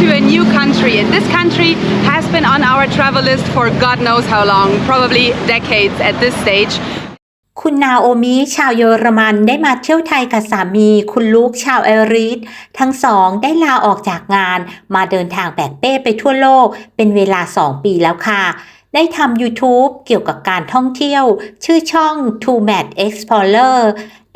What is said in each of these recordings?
to a new country. And this country has been on our travel list for God knows how long, probably decades at this stage. คุณนาโอมิชาวเยอรมันได้มาเที่ยวไทยกับสามี คุณลูกชาวไอริสทั้งสองได้ลาออกจากงาน มาเดินทางแบกเป้ไปทั่วโลก เป็นเวลา 2 ปีแล้วค่ะได้ทำ YouTube เกี่ยวกับการท่องเที่ยว ชื่อช่อง t o Mad Explorer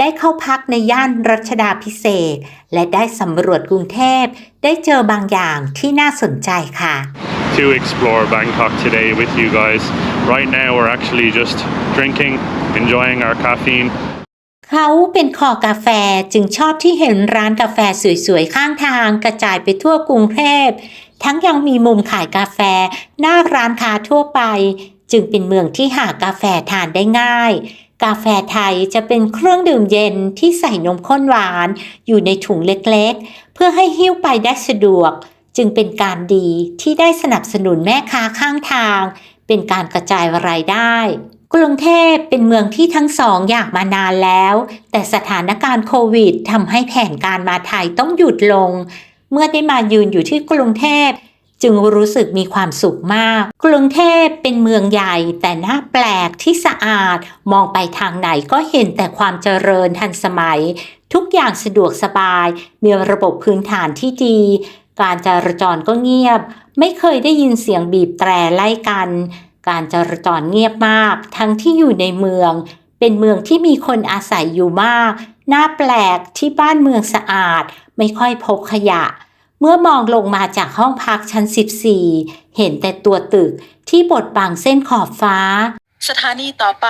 ได้เข้าพักในย่านรัชดาพิเศษกและได้สำรวจกรุงเทพ ได้เจอบางอย่างที่น่าสนใจค่ะ to explore Bangkok today with you guys. Right now, we're actually just drinking, enjoying our caffeine. เขาเป็นคอกาแฟจึงชอบที่เห็นร้านกาแฟสวยๆ ข้างทางกระจายไปทั่วกรุงเทพ ทั้งยังมีมุมขายกาแฟ หน้าร้านค้าทั่วไป จึงเป็นเมืองที่หากาแฟทานได้ง่าย กาแฟไทยจะเป็นเครื่องดื่มเย็นที่ใส่นมข้นหวานอยู่ในถุงเล็กๆ เพื่อให้หิ้วไปได้สะดวก จึงเป็นการดีที่ได้สนับสนุนแม่ค้าข้างทาง เป็นการกระจายรายได้ กรุงเทพเป็นเมืองที่ทั้งสองอยากมานานแล้ว แต่สถานการณ์โควิดทำให้แผนการมาไทยต้องหยุดลง เมื่อได้มายืนอยู่ที่กรุงเทพ จึงรู้สึกมีความสุขมาก กรุงเทพเป็นเมืองใหญ่ แต่น่าแปลกที่สะอาด มองไปทางไหนก็เห็นแต่ความเจริญทันสมัย ทุกอย่างสะดวกสบาย มีระบบพื้นฐานที่ดี การจราจรก็เงียบ ไม่เคยได้ยินเสียงบีบแตรไล่กัน การจราจรเงียบมาก ทั้งที่อยู่ในเมือง เป็นเมืองที่มีคนอาศัยอยู่มาก น่าแปลกที่บ้านเมืองสะอาด ไม่ค่อยพบขยะ เมื่อมองลงมาจากห้องพักชั้น 14 เห็นแต่ตัวตึกที่บดบังเส้นขอบฟ้า สถานีต่อไป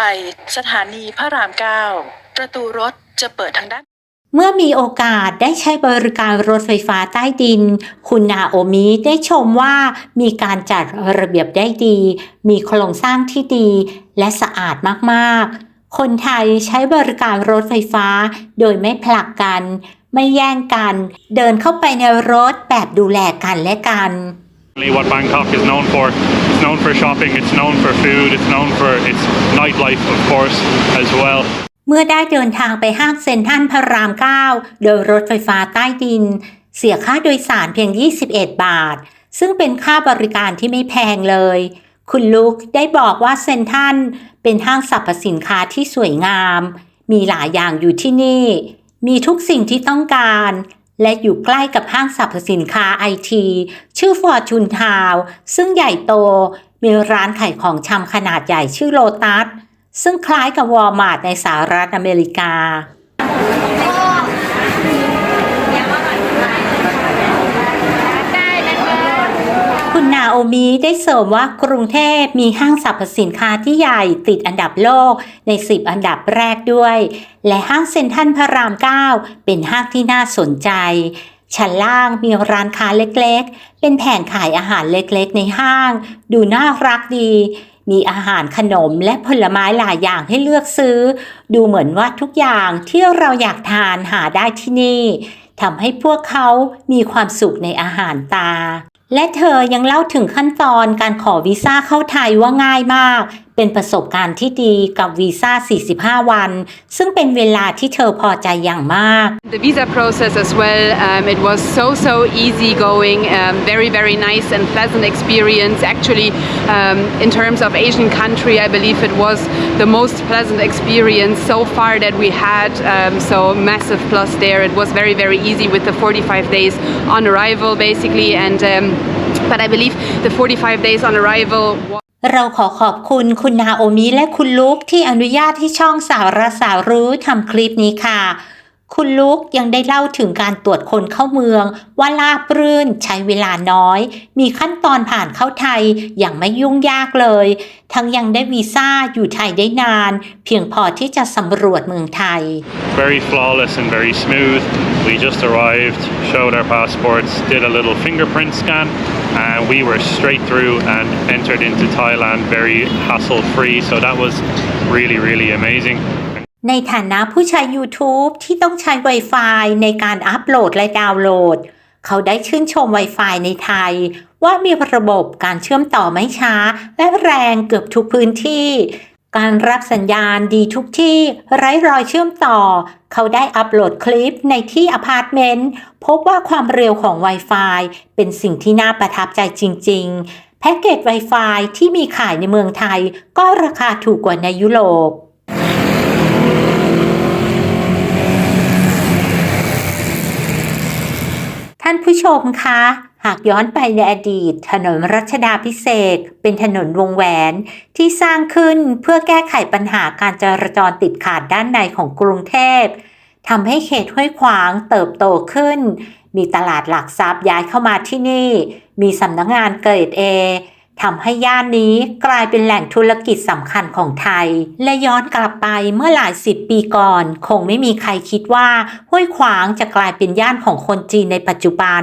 สถานีพระรามเก้าประตูรถจะเปิดทางด้าน เมื่อมีโอกาสได้ใช้บริการรถไฟฟ้าใต้ดิน คุณนาโอมิได้ชมว่ามีการจัดระเบียบได้ดี มีโครงสร้างที่ดีและสะอาดมากๆ คนไทยใช้บริการรถไฟฟ้าโดยไม่ผลักกัน ไม่แย่งกัน เดินเข้าไปในรถแบบดูแลกันและกัน Really What Bangkok is known for, it's known for shopping, it's known for food, it's known for its nightlife, of course, as well. เมื่อได้เดินทางไปห้างเซ็นทรัลพระราม 9 โดยรถไฟฟ้าใต้ดิน เสียค่าโดยสารเพียง 21 บาท ซึ่งเป็นค่าบริการที่ไม่แพงเลย คุณลุกได้บอกว่าเซ็นทรัลเป็นห้างสรรพสินค้าที่สวยงาม มีหลายอย่างอยู่ที่นี่ มีทุกสิ่งที่ต้องการ และอยู่ใกล้กับห้างสรรพสินค้าไอที ชื่อฟอร์จูนทาวซึ่งใหญ่โต มีร้านขายของชำขนาดใหญ่ชื่อโลตัส ซึ่งคล้ายกับวอลมาร์ทในสหรัฐอเมริกา คุณนาโอมิได้เสริมว่ากรุงเทพมีห้างสรรพสินค้าที่ใหญ่ติดอันดับโลกใน 10 อันดับแรกด้วย และห้างเซ็นทรัลพระราม 9 เป็นห้างที่น่าสนใจ ชั้นล่างมีร้านค้าเล็กๆ เป็นแผงขายอาหารเล็กๆ ในห้าง ดูน่ารักดี มีอาหารขนมและผลไม้หลายอย่างให้เลือกซื้อ ดูเหมือนว่าทุกอย่างที่เราอยากทานหาได้ที่นี่ทำให้พวกเขามีความสุขในอาหารตา และเธอยังเล่าถึงขั้นตอนการขอวีซ่าเข้าไทยว่าง่ายมาก เป็นประสบการณ์ที่ดีกับวีซ่า 45 วัน ซึ่งเป็นเวลาที่เธอพอใจอย่างมาก The visa process as well, um, it was so, so easy going, um, very, very nice and pleasant experience. Actually, um, in terms of Asian country, I believe it was the most pleasant experience so far that we had. Um, so, massive plus there. It was very, very easy with the 45 days on arrival, basically. And um, but I believe the 45 days on arrival. was เราขอขอบคุณคุณนาโอมิและคุณลุกที่อนุญาตให้ช่องสาวรสาวรู้ทำคลิปนี้ค่ะ คุณลุกยังได้เล่าถึงการตรวจคนเข้าเมือง ว่าลาบรื่นใช้เวลาน้อย มีขั้นตอนผ่านเข้าไทยอย่างไม่ยุ่งยากเลย ทั้งยังได้วีซ่าอยู่ไทยได้นาน เพียงพอที่จะสำรวจเมืองไทย Very flawless and very smooth. We just arrived, showed our passports, did a little fingerprint scan, and we were straight through and entered into Thailand very hassle free. So that was really, really amazing. ในฐานะผู้ใช้ YouTube ที่ต้องใช้ Wi-Fi ในการอัปโหลดและดาวน์โหลด เขาได้ชื่นชม Wi-Fi ในไทย ว่ามีระบบการเชื่อมต่อไม่ช้า และแรงเกือบทุกพื้นที่ การรับสัญญาณดีทุกที่ไร้รอยเชื่อมต่อ เขาได้อัปโหลดคลิปในที่อพาร์ตเมนต์พบว่าความเร็วของ Wi-Fi เป็นสิ่งที่น่าประทับใจจริง ๆ แพ็กเกจ Wi-Fi ที่มีขายในเมืองไทย ก็ราคาถูกกว่าในยุโรปท่านผู้ชมคะ หากย้อนไปในอดีต ถนนรัชดาพิเศษเป็นถนนวงแหวนที่สร้างขึ้นเพื่อแก้ไขปัญหาการจราจรติดขาดด้านในของกรุงเทพทำให้เขตห้วยขวางเติบโตขึ้น มีตลาดหลักทรัพย์ย้ายเข้ามาที่นี่ มีสำนักงานเกรดเอทำให้ย่านนี้กลายเป็นแหล่งธุรกิจสำคัญของไทย และย้อนกลับไปเมื่อหลายสิบปีก่อน คงไม่มีใครคิดว่าห้วยขวางจะกลายเป็นย่านของคนจีนในปัจจุบัน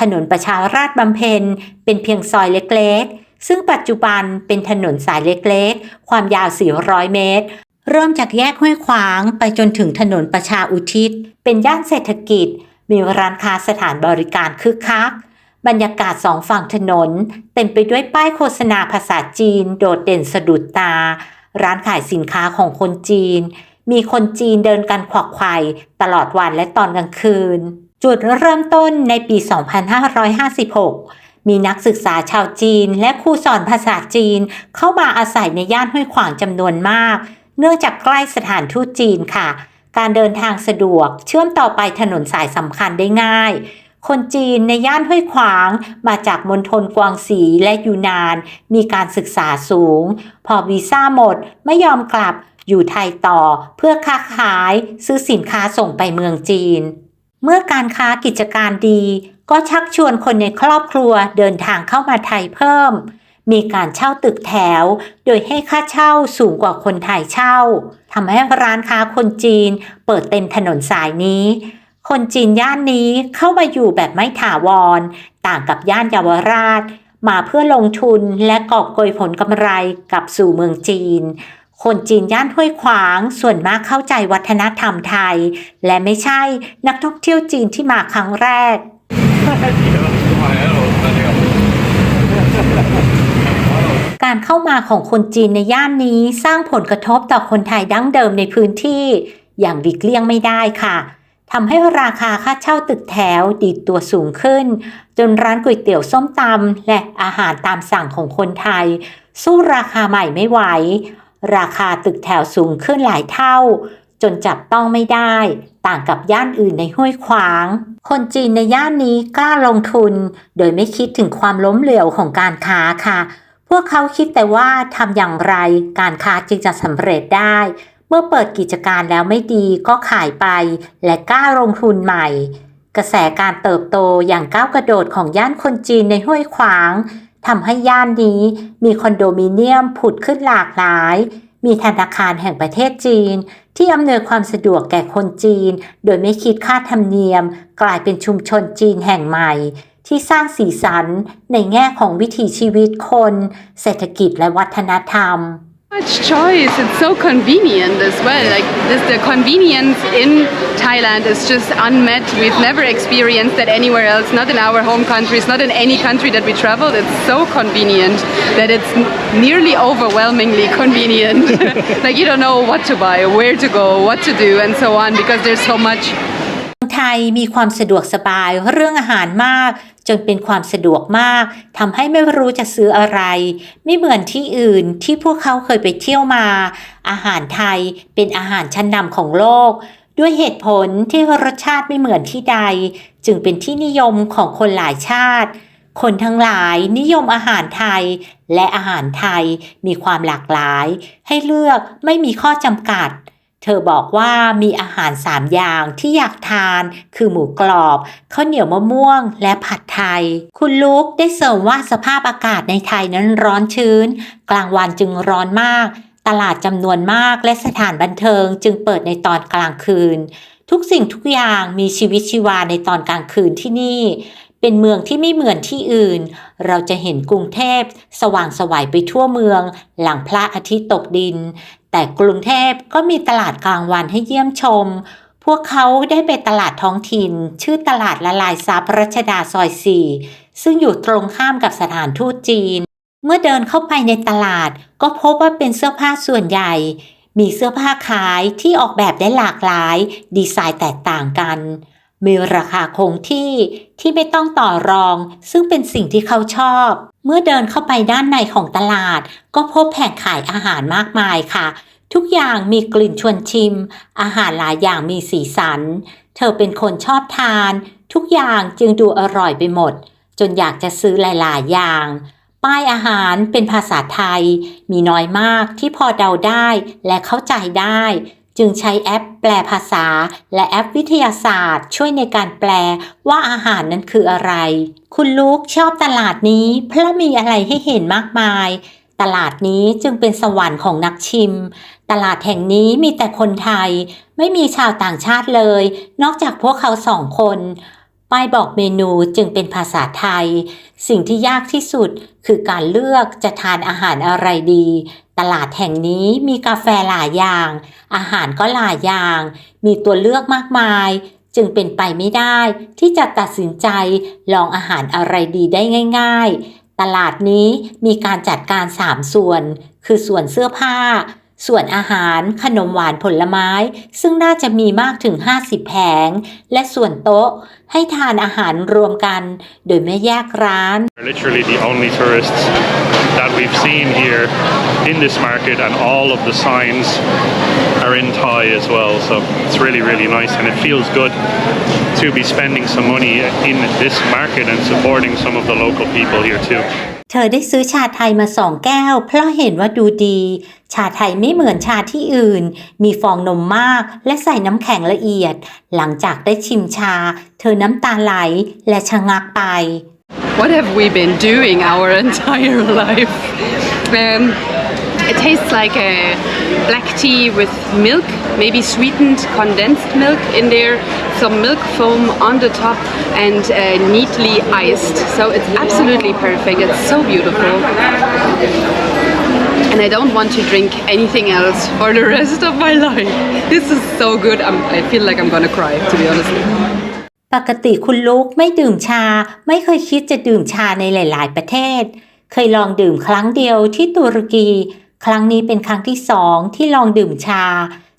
ถนนประชาราษฎร์บำเพ็ญเป็นเพียงซอยเล็กๆ ซึ่งปัจจุบันเป็นถนนสายเล็กๆ ความยาว 400 เมตร เริ่มจากแยกห้วยขวางไปจนถึงถนนประชาอุทิศ เป็นย่านเศรษฐกิจ มีร้านค้าสถานบริการคึกคัก บรรยากาศสองฝั่งถนน เต็มไปด้วยป้ายโฆษณาภาษาจีน โดดเด่นสะดุดตา ร้านขายสินค้าของคนจีน มีคนจีนเดินกันขวักไขว่ตลอดวันและตอนกลางคืน จุดเริ่มต้นในปี 2556 มีนักศึกษาชาวจีน และครูสอนภาษาจีนเข้ามาอาศัยในย่านห้วยขวางจำนวนมาก เนื่องจากใกล้สถานทูตจีนค่ะ การเดินทางสะดวกเชื่อมต่อไปถนนสายสำคัญได้ง่าย คนจีนในย่านห้วยขวาง มาจากมณฑลกวางสีและยูนาน มีการศึกษาสูง พอวีซ่าหมดไม่ยอมกลับอยู่ไทยต่อเพื่อค้าขายซื้อสินค้าส่งไปเมืองจีน เมื่อการค้ากิจการดี ก็ชักชวนคนในครอบครัวเดินทางเข้ามาไทยเพิ่ม มีการเช่าตึกแถว โดยให้ค่าเช่าสูงกว่าคนไทยเช่าทำให้ร้านค้าคนจีน เปิดเต็มถนนสายนี้ คนจีนย่านนี้เข้ามาอยู่แบบไม่ถาวร ต่างกับย่านเยาวราช มาเพื่อลงทุนและกอบโกยผลกำไรกลับสู่เมืองจีน คนจีนย่านห้วยขวางส่วนมากเข้าใจวัฒนธรรมไทย และไม่ใช่นักท่องเที่ยวจีนที่มาครั้งแรก การเข้ามาของคนจีนในย่านนี้สร้างผลกระทบต่อคนไทยดั้งเดิมในพื้นที่อย่างหลีกเลี่ยงไม่ได้ค่ะทำให้ราคาค่าเช่าตึกแถวดีดตัวสูงขึ้น จนร้านก๋วยเตี๋ยวส้มตำและอาหารตามสั่งของคนไทย สู้ราคาใหม่ไม่ไหว ราคาตึกแถวสูงขึ้นหลายเท่า จนจับต้องไม่ได้ ต่างกับย่านอื่นในห้วยขวาง คนจีนในย่านนี้กล้าลงทุน โดยไม่คิดถึงความล้มเหลวของการค้าค่ะ พวกเขาคิดแต่ว่าทำอย่างไรการค้าจึงจะสำเร็จได้ เมื่อเปิดกิจการแล้วไม่ดีก็ขายไป และกล้าลงทุนใหม่กระแสการเติบโตอย่างก้าวกระโดดของย่านคนจีนในห้วยขวาง ทำให้ย่านนี้มีคอนโดมิเนียมผุดขึ้นหลากหลาย มีธนาคารแห่งประเทศจีน ที่อำนวยความสะดวกแก่คนจีน โดยไม่คิดค่าธรรมเนียม กลายเป็นชุมชนจีนแห่งใหม่ ที่สร้างสีสันในแง่ของวิถีชีวิตคน เศรษฐกิจและวัฒนธรรม much choice it's so convenient as well like this the convenience in thailand is just unmet we've never experienced that anywhere else not in our home countries not in any country that we traveled it's so convenient that it's nearly overwhelmingly convenient like you don't know what to buy where to go what to do and so on because there's so much เมืองไทยมีความสะดวกสบายเรื่องอาหารมาก จนเป็นความสะดวกมากทำให้ไม่รู้จะซื้ออะไร ไม่เหมือนที่อื่นที่พวกเขาเคยไปเที่ยวมา อาหารไทยเป็นอาหารชั้นนำของโลก ด้วยเหตุผลที่รสชาติไม่เหมือนที่ใด จึงเป็นที่นิยมของคนหลายชาติ คนทั้งหลายนิยมอาหารไทย และอาหารไทยมีความหลากหลาย ให้เลือกไม่มีข้อจำกัด เธอบอกว่ามีอาหารสามอย่างที่อยากทานคือหมูกรอบข้าวเหนียวมะม่วง และผัดไทย คุณลุกได้เสริมว่าสภาพอากาศในไทยนั้นร้อนชื้น กลางวันจึงร้อนมาก ตลาดจำนวนมากและสถานบันเทิงจึงเปิดในตอนกลางคืน ทุกสิ่งทุกอย่างมีชีวิตชีวาในตอนกลางคืนที่นี่ เป็นเมืองที่ไม่เหมือนที่อื่น เราจะเห็นกรุงเทพ สว่างสวัยไปทั่วเมือง หลังพระอาทิตย์ตกดิน แต่กรุงเทพก็มีตลาดกลางวันให้เยี่ยมชม พวกเขาได้ไปตลาดท้องถิ่น ชื่อตลาดละลายซับรัชดาซอยสี่ซึ่งอยู่ตรงข้ามกับสถานทูตจีน เมื่อเดินเข้าไปในตลาด ก็พบว่าเป็นเสื้อผ้าส่วนใหญ่ มีเสื้อผ้าขายที่ออกแบบได้หลากหลาย ดีไซน์แตกต่างกันมีราคาคงที่ที่ไม่ต้องต่อรอง ซึ่งเป็นสิ่งที่เขาชอบ เมื่อเดินเข้าไปด้านในของตลาด ก็พบแผงขายอาหารมากมายค่ะ ทุกอย่างมีกลิ่นชวนชิม อาหารหลายอย่างมีสีสัน เธอเป็นคนชอบทาน ทุกอย่างจึงดูอร่อยไปหมด จนอยากจะซื้อหลาย ๆ อย่าง ป้ายอาหารเป็นภาษาไทย มีน้อยมากที่พอเดาได้และเข้าใจได้ จึงใช้แอปแปลภาษา และแอปวิทยาศาสตร์ ช่วยในการแปลว่าอาหารนั้นคืออะไร คุณลูกชอบตลาดนี้ เพราะมีอะไรให้เห็นมากมาย ตลาดนี้จึงเป็นสวรรค์ของนักชิม ตลาดแห่งนี้มีแต่คนไทย ไม่มีชาวต่างชาติเลย นอกจากพวกเขาสองคนป้ายบอกเมนูจึงเป็นภาษาไทย สิ่งที่ยากที่สุดคือการเลือกจะทานอาหารอะไรดี ตลาดแห่งนี้มีกาแฟหลายอย่าง อาหารก็หลายอย่าง มีตัวเลือกมากมาย จึงเป็นไปไม่ได้ ที่จะตัดสินใจลองอาหารอะไรดีได้ง่าย ๆ ตลาดนี้มีการจัดการ 3 ส่วน คือส่วนเสื้อผ้า ส่วนอาหารขนมหวานผลไม้ ซึ่งน่าจะมีมากถึง 50 แผง และส่วนโต๊ะให้ทานอาหารรวมกัน โดยไม่แยกร้าน literally the only tourists that we've seen here in this market, and all of the signs are in Thai as well. So it's really, really nice, and it feels good to be spending some money in this market and supporting some of the local people here too. เธอได้ซื้อชาไทยมาสองแก้ว เพราะเห็นว่าดูดี ชาไทยไม่เหมือนชาที่อื่น มีฟองนมมากและใส่น้ำแข็งละเอียด หลังจากได้ชิมชา เธอน้ำตาไหลและชะงักไป What have we been doing our entire life? Um, it tastes like a black tea with milk, maybe sweetened condensed milk in there, some milk foam on the top, and uh, neatly iced. So it's absolutely perfect. It's so beautiful. And I don't want to drink anything else for the rest of my life. This is so good. I'm, I feel like I'm gonna cry, to be honest. ปกติคุณลูกไม่ดื่มชา ไม่เคยคิดจะดื่มชาในหลาย ๆ ประเทศ เคยลองดื่มครั้งเดียวที่ตุรกี ครั้งนี้เป็นครั้งที่สองที่ลองดื่มชา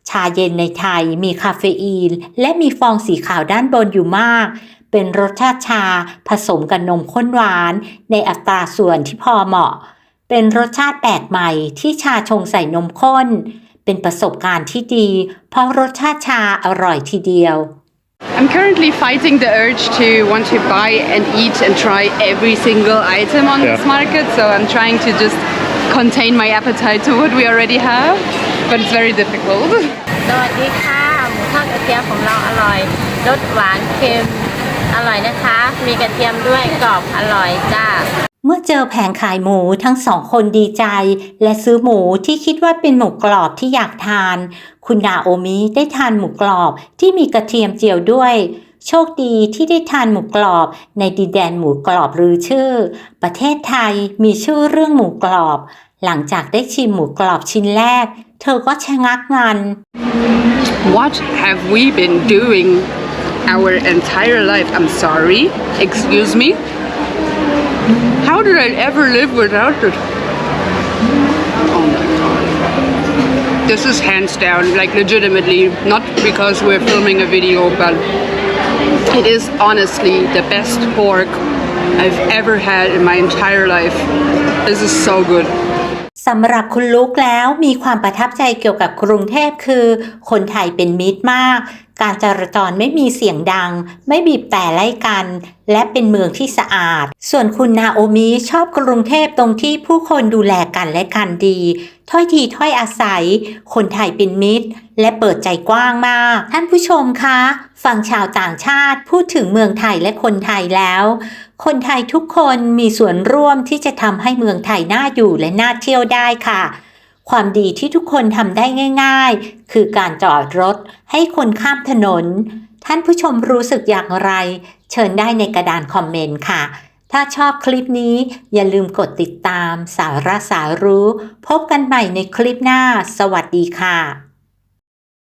ชาเย็นในไทยมีคาเฟอีน และมีฟองสีขาวด้านบนอยู่มาก เป็นรสชาติชาผสมกับนมข้นหวาน ในอัตราส่วนที่พอเหมาะ เป็นรสชาติแปลกใหม่ที่ชาชงใส่นมข้น เป็นประสบการณ์ที่ดี เพราะรสชาติชาอร่อยทีเดียว I'm currently fighting the urge to want to buy and eat and try every single item on this Yeah. market. So I'm trying to just contain my appetite to what we already have, but it's very difficult. สวัสดีค่ะ หมูทอดกระเทียมของเราอร่อย รสหวานเค็ม อร่อยนะคะ มีกระเทียมด้วยกรอบอร่อยจ้า เมื่อเจอแผงขายหมูทั้งสองคนดีใจ และซื้อหมูที่คิดว่าเป็นหมูกรอบที่อยากทาน คุณนาโอมิได้ทานหมูกรอบที่มีกระเทียมเจียวด้วย โชคดีที่ได้ทานหมูกรอบในดินแดนหมูกรอบหรือชื่อ ประเทศไทยมีชื่อเรื่องหมูกรอบ หลังจากได้ชิมหมูกรอบชิ้นแรก เธอก็ชะงักงัน What have we been doing our entire life? I'm sorry. Excuse me. How did I ever live without it? Oh my god. This is hands down, like legitimately, not because we're filming a video, but it is honestly the best pork I've ever had in my entire life. This is so good. สำหรับคุณลุกแล้วมีความประทับใจเกี่ยวกับกรุงเทพคือ คนไทยเป็นมิตรมาก การจราจรไม่มีเสียงดัง ไม่บีบแต่ไล่กัน และเป็นเมืองที่สะอาด ส่วนคุณนาโอมิชอบกรุงเทพตรงที่ผู้คนดูแลกันและกันดี ถ้อยทีถ้อยอาศัย คนไทยเป็นมิตร และเปิดใจกว้างมาก ท่านผู้ชมคะฟังชาวต่างชาติพูดถึงเมืองไทยและคนไทยแล้ว คนไทยทุกคนมีส่วนร่วมที่จะทำให้เมืองไทยน่าอยู่และน่าเที่ยวได้ค่ะ ความดีที่ทุกคนทำได้ง่าย ๆ คือการจอดรถให้คนข้ามถนน ท่านผู้ชมรู้สึกอย่างไร เชิญได้ในกระดานคอมเมนต์ค่ะ ถ้าชอบคลิปนี้อย่าลืมกดติดตามสาระสารู้ พบกันใหม่ในคลิปหน้า สวัสดีค่ะ